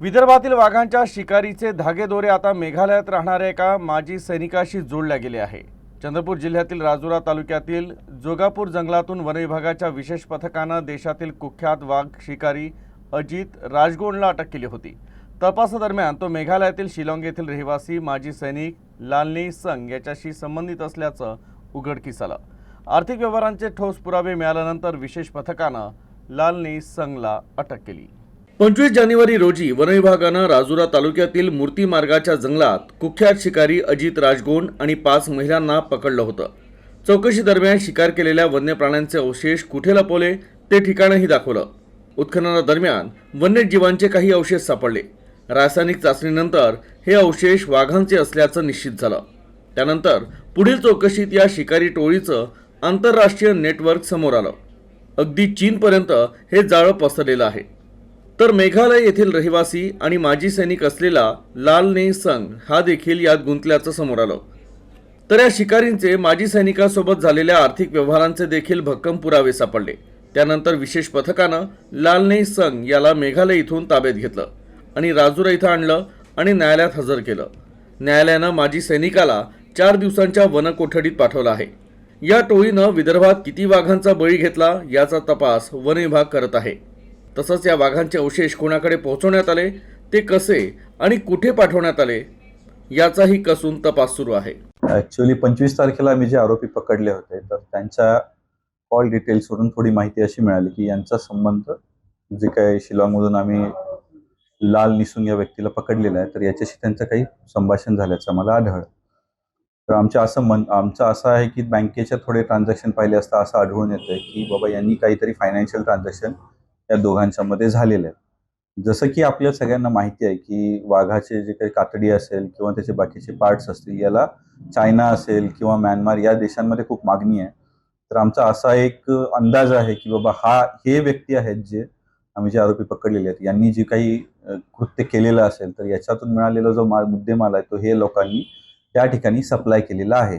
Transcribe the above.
विदर्भातील वाघांच्या शिकारीचे धागेदोरे आता मेघालयात राहणाऱ्या एका माजी सैनिकाशी जोडल्या गेले आहे. चंद्रपूर जिल्ह्यातील राजुरा तालुक्यातील जोगापूर जंगलातून वनविभागाच्या विशेष पथकानं देशातील कुख्यात वाघ शिकारी अजित राजगोंडला अटक केली होती. तपासादरम्यान तो मेघालयातील शिलाँग येथील रहिवासी माजी सैनिक लालनी संग याच्याशी संबंधित असल्याचं उघडकीस आलं आर्थिक व्यवहारांचे ठोस पुरावे मिळाल्यानंतर विशेष पथकानं लालनी संगला अटक केली. पंचवीस जानेवारी रोजी वनविभागानं राजुरा तालुक्यातील मूर्ती मार्गाच्या जंगलात कुख्यात शिकारी अजित राजगोंड आणि पाच महिलांना पकडलं होतं. चौकशी दरम्यान शिकार केलेल्या वन्य प्राण्यांचे अवशेष कुठे लपवले ते ठिकाणही दाखवलं. उत्खननादरम्यान वन्यजीवांचे काही अवशेष सापडले. रासायनिक चाचणीनंतर हे अवशेष वाघांचे असल्याचं निश्चित झालं. त्यानंतर पुढील चौकशीत या शिकारी टोळीचं आंतरराष्ट्रीय नेटवर्क समोर आलं. अगदी चीनपर्यंत हे जाळं पसरलेलं आहे. तर मेघालय येथील रहिवासी आणि माजी सैनिक असलेला लाल ने संग हा देखील यात गुंतल्याचं समोर आलं. तर या शिकारींचे माजी सैनिकांसोबत झालेल्या आर्थिक व्यवहारांचे देखील भक्कम पुरावे सापडले. त्यानंतर विशेष पथकानं लालने संग याला मेघालय इथून ताब्यात घेतलं आणि राजुरा इथं आणलं आणि न्यायालयात हजर केलं. न्यायालयानं माजी सैनिकाला चार दिवसांच्या वनकोठडीत पाठवलं आहे. या टोळीनं विदर्भात किती वाघांचा बळी घेतला याचा तपास वन विभाग करत आहे. तसंच या वाघांचे अवशेष कोणाकडे पोहोचवण्यात आले ते कसे आणि कुठे पाठवण्यात आले याचाही कसून तपास सुरू आहे. ऍक्च्युली पंचवीस तारखेला आम्ही जे आरोपी पकडले होते तर त्यांच्या कॉल डिटेल्सवरून थोडी माहिती अशी मिळाली की यांचा संबंध जे काही शिलाँगमधून आम्ही लाल निसून या व्यक्तीला पकडलेला आहे तर याच्याशी त्यांचं काही संभाषण झाल्याचं मला आढळ तर आमच्या असं मन आमचं असं आहे की बँकेचे थोडे ट्रान्झॅक्शन पाहिले असता असं आढळून येतं की बाबा यांनी काहीतरी फायनान्शियल ट्रान्झॅक्शन या दोघांच्या मध्ये झालेलं आहे जसं की आपल्या सगळ्यांना माहिती आहे की वाघाचे जे काही कातडी असेल किंवा त्याचे बाकीचे पार्ट्स असतील याला चायना असेल किंवा म्यानमार या देशांमध्ये खूप मागणी आहे. तर आमचा असा एक अंदाज आहे की बाबा हा हे व्यक्ती आहेत जे आम्ही जे आरोपी पकडलेले आहेत यांनी जे काही कृत्य केलेलं असेल तर याच्यातून मिळालेला जो माल मुद्देमाल आहे तो हे लोकांनी त्या ठिकाणी सप्लाय केलेला आहे.